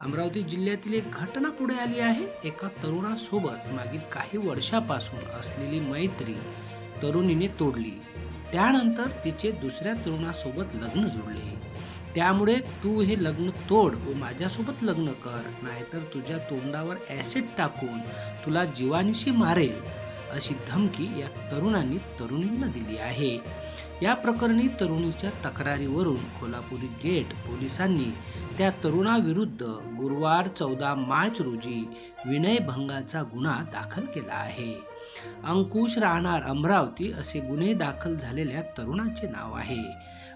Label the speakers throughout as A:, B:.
A: अमरावती जिल्ह्यातील एक घटना पुढे आली आहे. एका तरुणासोबत मागील काही वर्षापासून असलेली मैत्री तरुणीने तोडली. त्यानंतर तिचे दुसऱ्या तरुणासोबत लग्न जुळले. त्यामुळे तू हे लग्न तोड व माझ्यासोबत लग्न कर नाहीतर तुझ्या तोंडावर ॲसिड टाकून तुला जीवानिशी मारेल अशी धमकी या तरुणांनी तरुणींना दिली आहे. या प्रकरणी तरुणीच्या तक्रारीवरून कोल्हापुरी गेट पोलिसांनी त्या तरुणाविरुद्ध गुरुवार चौदा मार्च रोजी विनयभंगाचा गुन्हा दाखल केला आहे. अंकुश राहणार अमरावती असे गुन्हे दाखल झालेल्या तरुणाचे नाव आहे.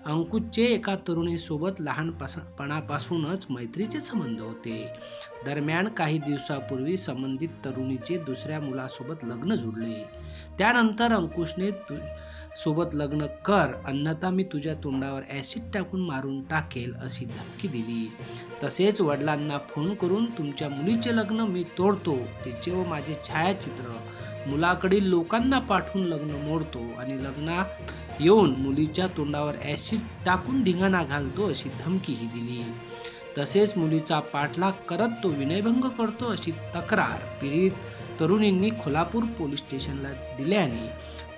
A: अंकुशचे एका तरुणीसोबत लहानपणापासूनच मैत्रीचे संबंध होते. दरम्यान काही दिवसापूर्वी संबंधित तरुणीचे दुसऱ्या मुलासोबत लग्न जुळले. त्यानंतर अंकुशने तु सोबत लग्न कर अन्यथा मी तुझ्या तोंडावर ॲसिड टाकून मारून टाकेल अशी धमकी दिली. तसेच वडिलांना फोन करून तुमच्या मुलीचे लग्न मी तोडतो. तिचे व माझे छायाचित्र मुलाकडील लोकांना पाठवून लग्न मोडतो आणि लग्नात येऊन मुलीच्या तोंडावर ॲसिड टाकून धिंगाणा घालतो अशी धमकीही दिली. तसेच मुलीचा पाठलाग करत तो विनयभंग करतो अशी तक्रार पीडित तरुणींनी खोलापूर पोलीस स्टेशनला दिल्याने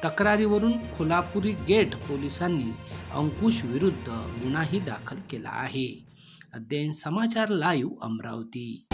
A: तक्रारीवरून खोलापुरी गेट पोलिसांनी अंकुश विरुद्ध गुन्हाही दाखल केला आहे. अध्ययन समाचार लाईव्ह अमरावती.